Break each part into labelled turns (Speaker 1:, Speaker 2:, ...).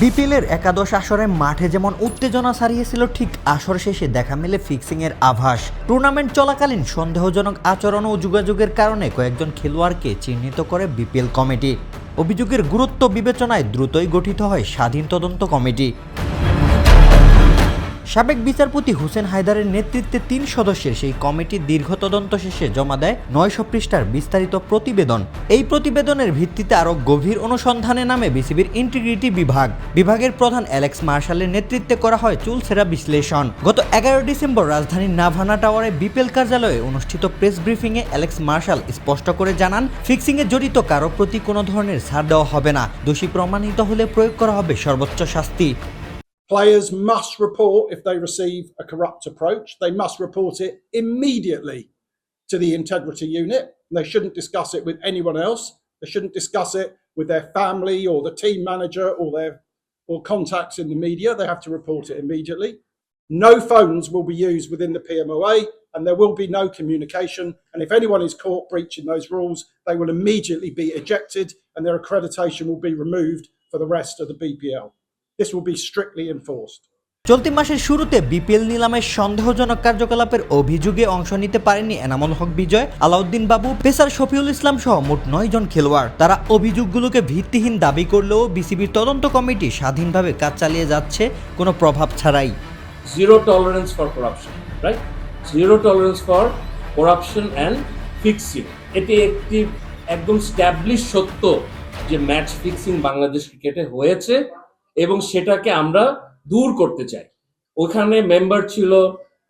Speaker 1: বিপিএলের একাদশ আসরে মাঠে যেমন উত্তেজনা ছাড়িয়েছিল, ঠিক আসর শেষে দেখা মেলে ফিক্সিংয়ের আভাস। টুর্নামেন্ট চলাকালীন সন্দেহজনক আচরণ ও যোগাযোগের কারণে কয়েকজন খেলোয়াড়কে চিহ্নিত করে বিপিএল কমিটি। অভিযোগের গুরুত্ব বিবেচনায় দ্রুতই গঠিত হয় স্বাধীন তদন্ত কমিটি। সাবেক বিচারপতি হুসেন হায়দারের নেতৃত্বে তিন সদস্যের সেই কমিটি দীর্ঘ তদন্ত শেষে জমা দেয় নয়শো পৃষ্ঠার বিস্তারিত প্রতিবেদন। এই প্রতিবেদনের ভিত্তিতে আরও গভীর অনুসন্ধানে নামে বিসিবির ইন্টিগ্রিটি বিভাগ। বিভাগের প্রধান অ্যালেক্স মার্শালের নেতৃত্বে করা হয় চুলসেরা বিশ্লেষণ। গত এগারো ডিসেম্বর রাজধানীর নাভানা টাওয়ারে বিপিএল কার্যালয়ে অনুষ্ঠিত প্রেস ব্রিফিংয়ে অ্যালেক্স মার্শাল স্পষ্ট করে জানান, ফিক্সিংয়ে জড়িত কারও প্রতি কোনো ধরনের ছাড় দেওয়া হবে না। দোষী প্রমাণিত হলে প্রয়োগ করা হবে সর্বোচ্চ শাস্তি।
Speaker 2: Players must report if they receive a corrupt approach. They must report it immediately to the integrity unit. They shouldn't discuss it with anyone else. They shouldn't discuss it with their family or the team manager or their or contacts in the media. They have to report it immediately. No phones will be used within the PMOA and there will be no communication. And if anyone is caught breaching those rules, they will immediately be ejected and their accreditation will be removed for the rest of the BPL. This will be strictly enforced.
Speaker 1: চলতি মাসের শুরুতে BPL নিলামের সন্দেহজনক কার্যকলাপের অভিযোগে অংশ নিতে পারেনি এনামুল হক বিজয় আলাউদ্দিন বাবু pacer Shafiul Islam সহ মোট নয় জন খেলোয়াড় তারা অভিযোগগুলোকে ভিত্তিহীন দাবি করলেও বিসিবির তদন্ত কমিটি স্বাধীনভাবে কাজ চালিয়ে যাচ্ছে কোনো প্রভাব ছাড়াই
Speaker 3: zero tolerance for corruption, right? Zero tolerance for corruption and fixing. এটি একটি একদম স্ট্যাবলিশ সত্য যে ম্যাচ ফিক্সিং বাংলাদেশ ক্রিকেটে হয়েছে এবং সেটাকে আমরা দূর করতে চাই। ওখানে মেম্বার ছিল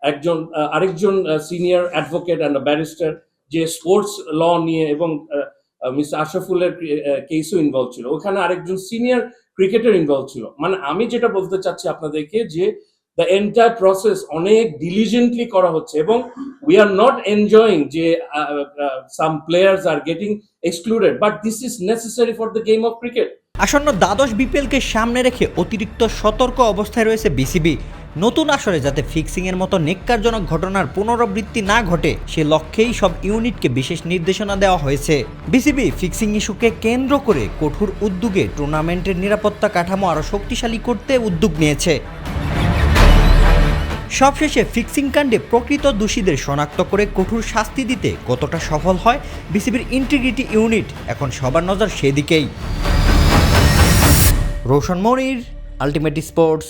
Speaker 3: একজন আরেকজন সিনিয়র অ্যাডভোকেট অ্যান্ড ব্যারিস্টার যে স্পোর্টস ল নিয়ে এবং মিস্টার আশরাফুলের কেসও ইনভলভ ছিল। ওখানে আরেকজন সিনিয়র ক্রিকেটার ইনভলভ ছিল। মানে আমি যেটা বলতে চাচ্ছি আপনাদেরকে যে দ্য এন্টায়ার প্রসেস অনেক ডিলিজেন্টলি করা হচ্ছে এবং উই আর নট এনজয়িং যে some players are getting excluded but this is necessary for the game of cricket
Speaker 1: আসন্ন দ্বাদশ বিপিএলকে সামনে রেখে অতিরিক্ত সতর্ক অবস্থায় রয়েছে বিসিবি। নতুন আসরে যাতে ফিক্সিংয়ের মতো নেককারজনক ঘটনার পুনরাবৃত্তি না ঘটে, সে লক্ষ্যেই সব ইউনিটকে বিশেষ নির্দেশনা দেওয়া হয়েছে। বিসিবি ফিক্সিং ইস্যুকে কেন্দ্র করে কঠোর উদ্যোগে টুর্নামেন্টের নিরাপত্তা কাঠামো আরও শক্তিশালী করতে উদ্যোগ নিয়েছে। সবশেষে ফিক্সিং কাণ্ডে প্রকৃত দোষীদের শনাক্ত করে কঠোর শাস্তি দিতে কতটা সফল হয় বিসিবির ইন্টিগ্রিটি ইউনিট এখন সবার নজর সেদিকেই। রোশন মনির আলটিমেট স্পোর্টস